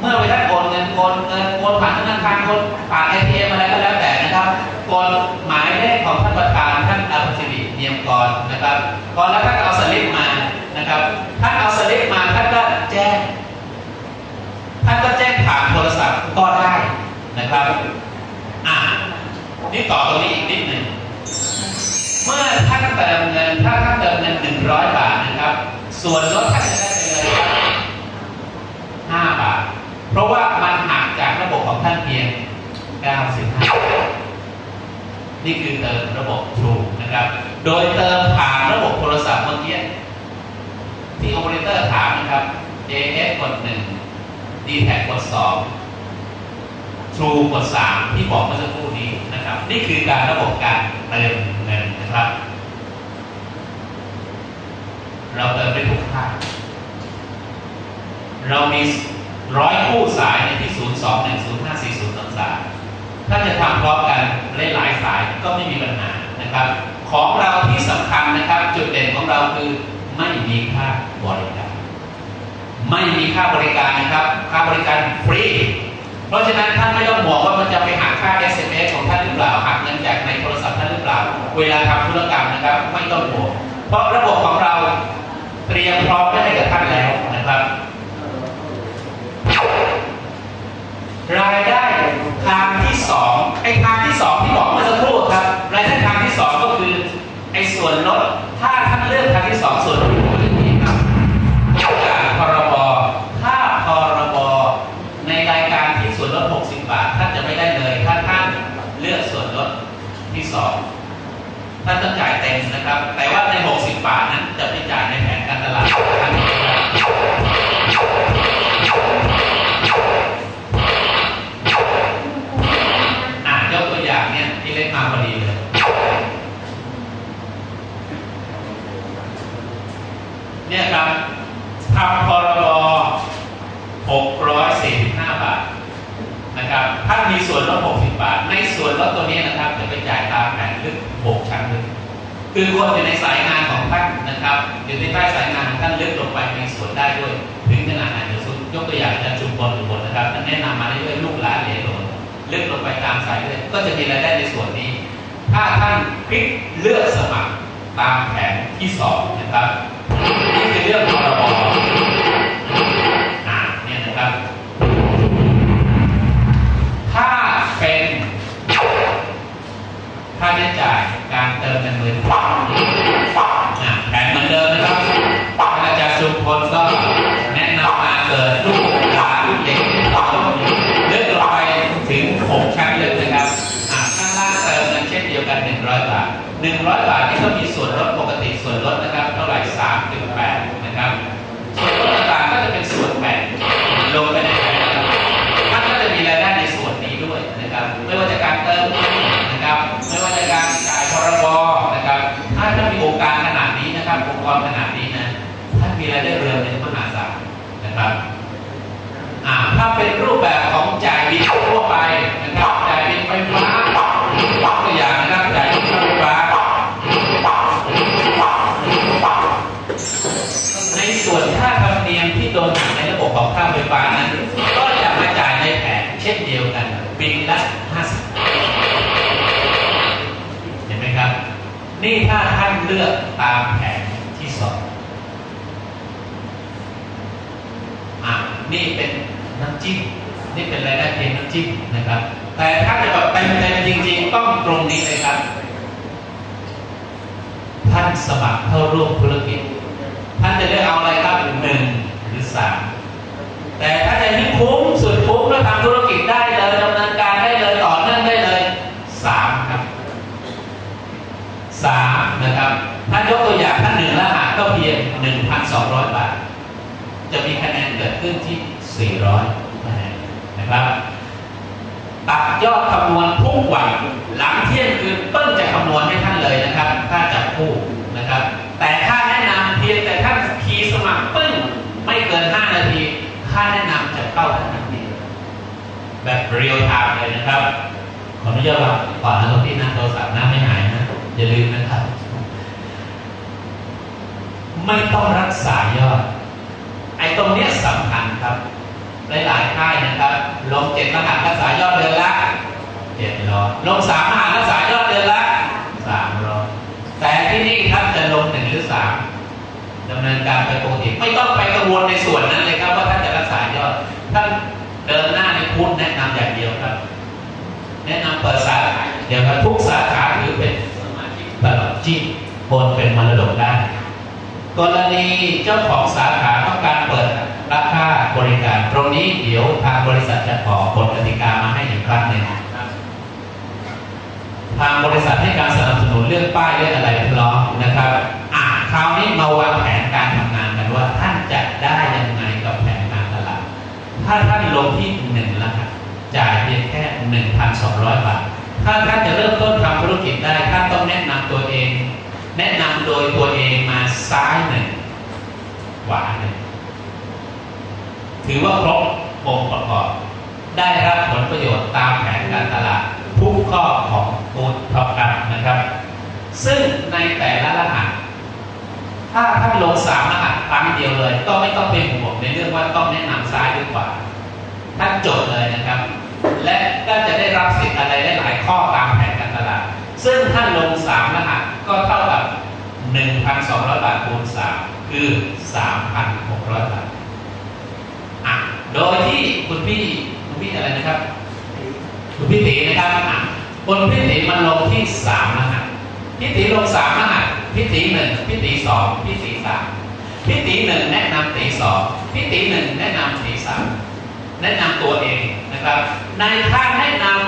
เมื่อไปท่านโอนเงินโอนเงินโอนผ่านธนาคารโอนผ่านไอทีเอ็มอะไรก็แล้วแต่นะครับกดหมายเลขของท่านประธานท่านอภิสิริเนียมกรนะครับพอนแล้วท่านเอาสลิปมานะครับท่านเอาสลิปมาท่านก็แจ้งท่านก็แจ้งผ่านโทรศัพท์ก็ได้นะครับอ่านี่ต่อตรงนี้อีกนิดหนึ่งเมื่อท่านเติมเงินถ้าท่านเติมเงิน100บาทนะครับ ส่วนลดท่านจะได้ไปเลยครับ เพราะว่ามันหักจากระบบของท่านเพียง 95 นี่คือเติมระบบ True นะครับ โดยเติมผ่านระบบโทรศัพท์เมื่อกี้ ที่โอเปอเรเตอร์ถามนะครับ AS กด1 d t แทกด2 True กด3ที่บอกเมื่อสักครู่นี้นะครับ นี่คือการระบบการเติมเงินนะครับ เราเติมได้ทุกค่าเรามี ร้อยคู่สายในที่ 0 2 1 0 5 4 0 2 3ถ้าจะทำพร้อมกันหลายๆสายก็ไม่มีปัญหานะครับ ของเราที่สำคัญนะครับ จุดเด่นของเราคือไม่มีค่าบริการ ไม่มีค่าบริการนะครับ ค่าบริการฟรี เพราะฉะนั้นท่านไม่ต้องห่วงว่ามันจะไปหักค่า SMS ของท่านหรือเปล่าหักเงินจากในโทรศัพท์ท่านหรือเปล่า เวลาทำธุรกรรมนะครับ ไม่ต้องห่วงเพราะระบบของเราเตรียมพร้อมไว้ให้กับท่านแล้วนะครับ รายได้ทางที่สองไอ้ทางที่สองที่บอกเมื่อสักครู่ครับ รายได้ทางที่สองก็คือไอ้ส่วนลดถ้าท่านเลือกทางที่สองส่วนลดอยู่ที่นี่ครับจากพรบถ้าพรบในรายการที่ส่วนลด 60 บาทท่านจะไม่ได้เลยถ้าท่านเลือกส่วนลดที่สองท่านต้องจ่ายเต็มนะครับแต่ บาท ในส่วนลดตัวนี้นะครับจะไปจ่ายตามแผนลึก6ชั้นลึกคือคนอยู่ในสายงานของท่านนะครับอยู่ในใต้สายงานของท่านลึกลงไปในส่วนได้ด้วย ถึงขนาดไหนเดี๋ยวสุดยกตัวอย่างอาจารย์ชุมพลอุบลนะครับท่านแนะนำมาได้ด้วยลูกหลานเหลนหลนลึกลงไปตามสายเลือดก็จะมีรายได้ในส่วนนี้ ถ้าท่านคลิกเลือกสมัครตามแผนที่สองนะครับนี่คือเรื่องพรบ คนก็แนะนำมาเกิดลูกหลานเด็กเลือกลงไปถึง6ชั้นเลยนะครับข้างล่างเติมเงินเช่นเดียวกัน100บาท100บาทนี่ก็มีส่วนลดปก นะครับถ้าเป็นรูปแบบของจ่ายบิลทั่วไปนะครับจ่ายบิลไฟฟ้ายกตัวอย่างนะครับจ่ายบิลไฟฟ้า ในส่วนค่าธรรมเนียมที่โดนหักในระบบของค่าไฟฟ้านั้น ก็จะมาจ่ายในแผนเช่นเดียวกันบิลละ50เห็นไหมครับ นี่ถ้าท่านเลือกตามแผนที่สองอะ นี่เป็นน้ำจิ้มนี่เป็นรายได้เพียงน้ำจิ้มนะครับ แต่ถ้าจะแบบเต็มเต็มจริง ๆ ต้องตรงนี้เลยครับ ท่านสมัครเข้าร่วมธุรกิจ ท่านจะเลือกเอาอะไรครับหนึ่งหรือสามแต่ถ้าจะยิ่งคุ้มสุดคุ้มแล้วทำธุรกิจได้เลยดำเนินการได้เลยต่อเนื่องได้เลยสามครับสามนะครับท่านยกตัวอย่างท่านหนึ่งละหารก็เพียงหนึ่งพันสองร้อยบาท จะมีคะแนนเกิด ขึ้นที่สี่ร้อยคะแนนนะครับ ตัดยอดคำนวณทุกวันหลังเที่ยงคืนเปิ้ลจะคำนวณให้ท่านเลยนะครับถ้าจับคู่นะครับ แต่ค่าแนะนำเพียงแต่ท่านคีย์สมัครปึ้งไม่เกิน 5 นาที ค่าแนะนำจะเข้าทันทีแบบเรียลไทม์เลยนะครับ ขออนุญาตว่าก่อนนะครับที่หน้าโทรศัพท์หน้าไม่หายนะอย่าลืมนะครับ ไม่ต้องรักษายอด ไอ้ตรงเนี้ยสำคัญครับ หลายๆค่ายนะครับ ลงเจ็ดรหัสรักษายอดเดือนละเจ็ดร้อยลงสามรหัสรักษายอดเดือนละสามร้อยแต่ที่นี่ท่านจะลงหนึ่งหรือสามดำเนินการไปปกติไม่ต้องไปกังวลในส่วนนั้นเลยครับ ว่าท่านจะรักษายอดท่านเดินหน้าในพุทธแนะนำอย่างเดียวครับ แนะนำเปิดสาขาเดี๋ยวทุกสาขาถือเป็นสมาชิกตลอดชีพโอนเป็นมรดกได้กรณีเจ้าของสาขาต้องการ รับค่าบริการ ตรงนี้เดี๋ยวทางบริษัทจะขอกฎกติกามาให้อีกครั้งหนึ่งทางบริษัทให้การสนับสนุนเรื่องป้ายเรื่องอะไรพร้อมนะครับอะคราวนี้มาวางแผนการทำงานกันว่าท่านจะได้ยังไงกับแผนการตลาด ถ้าท่านลงที่หนึ่งรหัสจ่ายเพียงแค่หนึ่งพันสองร้อยบาท ถ้าท่านจะเริ่มต้นทำธุรกิจได้ท่านต้องแนะนำตัวเอง แนะนำโดยตัวเองมาซ้ายหนึ่งขวาหนึ่ง ถือว่าครบองค์ประกอบ ได้รับผลประโยชน์ตามแผนการตลาดทุกข้อของกูดทอปอัพนะครับ ซึ่งในแต่ละรหัส ถ้าท่านลงสามรหัสครั้งเดียวเลย ก็ไม่ต้องเป็นห่วงในเรื่องว่าต้องแนะนำซ้ายหรือขวาท่านจดเลยนะครับ และก็จะได้รับสิทธิ์อะไรได้หลายข้อตามแผนการตลาด ซึ่งท่านลงสามรหัสก็เท่ากับ 1,200 บาทคูณ3คือ 3,600 บาทอะ โดยที่คุณพี่คุณพี่อะไรนะครับ คุณพี่ตีนะครับคนพี่ตีมันลงที่สามรหัสพี่ตีลงสามรหัสพี่ตีหนึ่งพี่ตีสองพี่ตีสามพี่ตีหนึ่งแนะนำตีสองพี่ตีหนึ่งแนะนำตีสามแนะนำตัวเองนะครับ ในท่าแนะนำ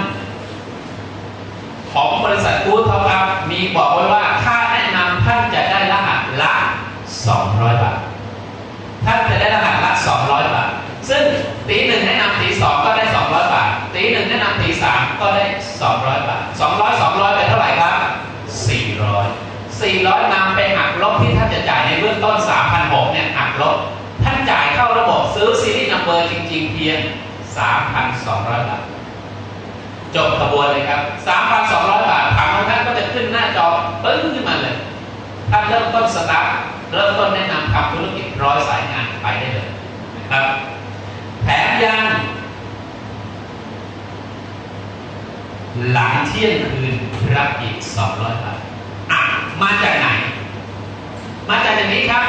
ของบริษัทกู๊ดท็อปอัพมีบอกไว้ว่าค่าแนะนำท่านจะได้รหัสละ200บาทท่านจะได้รหัสละ200บาท ซึ่งตีหนึ่งแนะนำตีสองก็ได้ 200 บาท ตีหนึ่งแนะนำตีสามก็ได้ 200 บาท 200 200เป็นเท่าไหร่ครับ 400 400นำไปหักลบที่ท่านจะจ่ายในเบื้องต้น 3,600เนี่ยหักลบ ท่านจ่ายเข้าระบบซื้อซีรีส์นัมเบอร์จริง ๆ เพียง 3,200 บาท จบขบวนเลยครับ 3,200 บาทผังของท่านก็จะขึ้นหน้าจอปึ้งขึ้นมาเลยท่านเริ่มต้นสตาร์ทเริ่มต้นแนะนำทำธุรกิจร้อยสายงานไปได้เลยนะครับ แถมยัง หลังเที่ยงคืนรับอีก200บาทอะมาจากไหน มาจากอย่างนี้ครับ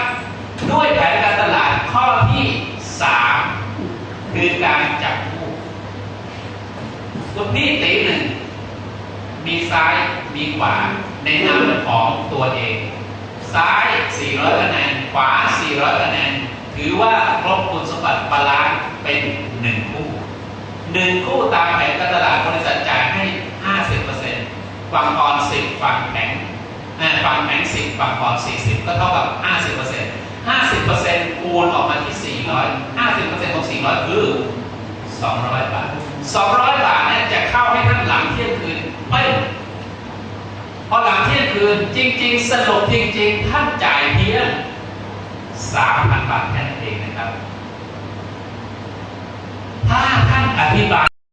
ด้วยแผนการตลาดข้อที่3คือการจับคู่คุณพี่ตีหนึ่งมีซ้ายมีขวาในนามของตัวเอง ซ้าย 400คะแนน ขวา 400คะแนน ถือว่าครบคุณสมบัติบาลานซ์เป็นหนึ่งคู่หนึ่งคู่ตามแผนการตลาดบริษัทจ่ายให้ ฝั่งอ่อน10ฝั่งแข็งฝั่งแข็ง10ฝั่งอ่อน40ก็เท่ากับ50% 50%คูณออกมาที่400 50%ของ400คือ200บาท200บาทเนี่ยจะเข้าให้ท่านหลังเที่ยงคืนเอ้ยพอหลังเที่ยงคืนจริง ๆ สรุปจริง ๆ ท่านจ่ายเพียง3,000บาทแค่นั้นเองนะครับ ถ้าท่านอธิบาย